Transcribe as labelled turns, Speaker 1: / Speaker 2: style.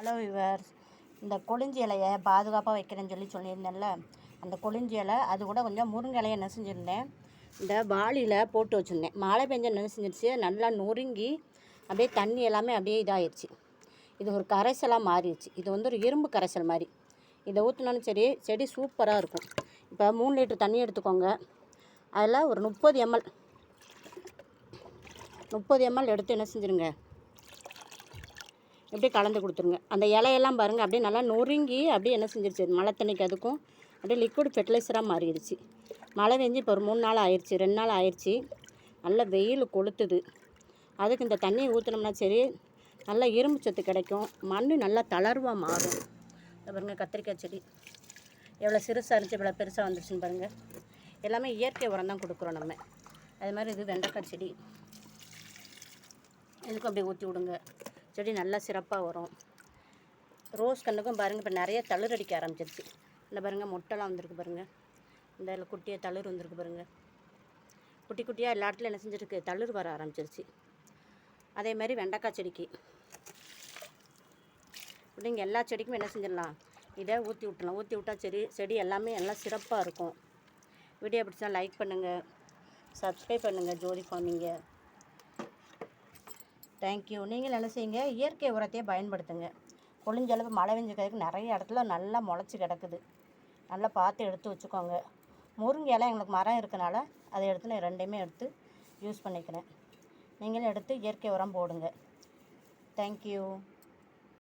Speaker 1: Hello viewers இந்த கொழிஞ்சி இலையை பாதுகாப்பாக வைக்கிறேன்னு சொல்லி சொல்லியிருந்தேன்ல. அந்த கொழிஞ்சி இலை அது கூட கொஞ்சம் முருங்கை இலையை என்ன செஞ்சுருந்தேன் இந்த வாளியில் போட்டு வச்சுருந்தேன். மழை பெஞ்ச என்ன செஞ்சிருச்சு நல்லா நொறுங்கி அப்படியே தண்ணி எல்லாமே அப்படியே இதாகிடுச்சு இது ஒரு கரைசலாக மாறிடுச்சு. இது வந்து ஒரு இரும்பு கரைசல் மாதிரி. இதை ஊற்றினாலும் சரி செடி சூப்பராக இருக்கும். இப்போ மூணு லிட்டர் தண்ணி எடுத்துக்கோங்க. அதில் ஒரு முப்பது எம்எல் முப்பது எம்எல் எடுத்து என்ன செஞ்சுருங்க? இப்படி கலந்து கொடுத்துருங்க. அந்த இலையெல்லாம் பாருங்கள் அப்படியே நல்லா நொறுங்கி அப்படியே என்ன செஞ்சிருச்சு மழை தண்ணிக்கு அதுக்கும் அப்படியே லிக்விட் ஃபெர்டிலைசராக மாறிடுச்சு. மழை பெஞ்சு இப்போ ஒரு மூணு நாள் ஆயிடுச்சு ரெண்டு நாள் ஆயிடுச்சு நல்ல வெயில் கொளுத்துது. அதுக்கு இந்த தண்ணியை ஊற்றினோம்னா சரி நல்லா இரும்பு சத்து கிடைக்கும். மண் நல்லா தளர்வாக மாறும். இதை பாருங்க கத்திரிக்காய் செடி. எவ்வளோ சிறுசாக இருந்துச்சு இவ்வளோ பெருசாக வந்துருச்சுன்னு பாருங்கள் எல்லாமே இயற்கை உரம் தான் கொடுக்குறோம் நம்ம. அது மாதிரி இது வெண்டைக்காய் செடி. இதுக்கும் அப்படியே ஊற்றி விடுங்க. செடி நல்லா சிறப்பாக வரும். ரோஸ் கண்ணுக்கும் பாருங்கள் இப்போ நிறைய தளிர் அடிக்க ஆரம்பிச்சிருச்சு. இந்த பாருங்கள் மொட்டைலாம் வந்திருக்கு பாருங்கள் இந்த குட்டியாக தளிர் வந்திருக்கு பாருங்கள் குட்டி குட்டியாக எல்லா இடத்துலையும் என்ன செஞ்சுருக்கு? தளிர் வர ஆரம்பிச்சிருச்சு. அதே மாதிரி வெண்டைக்காய் செடிக்கு. இப்படிங்க எல்லா செடிக்கும் என்ன செஞ்சிடலாம்? இதை ஊற்றி விட்டுலாம் ஊற்றி விட்டா செடி செடி எல்லாமே எல்லாம் சிறப்பாக இருக்கும். வீடியோ பிடிச்சா லைக் பண்ணுங்கள் சப்ஸ்கிரைப் பண்ணுங்கள் ஜோதி ஃபார்மிங்கை தேங்க்யூ நீங்கள் என்ன செய்யுங்க? இயற்கை உரத்தையே பயன்படுத்துங்க. கொழிஞ்சளவு மழை பெஞ்சுக்கிறதுக்கு நிறைய இடத்துல நல்லா முளைச்சி கிடக்குது. நல்லா பார்த்து எடுத்து வச்சுக்கோங்க. முருங்கை இலை எங்களுக்கு மரம் இருக்கனால அதை எடுத்து நான் ரெண்டையுமே எடுத்து யூஸ் பண்ணிக்கிறேன். நீங்களும் எடுத்து இயற்கை உரம் போடுங்க. தேங்க்யூ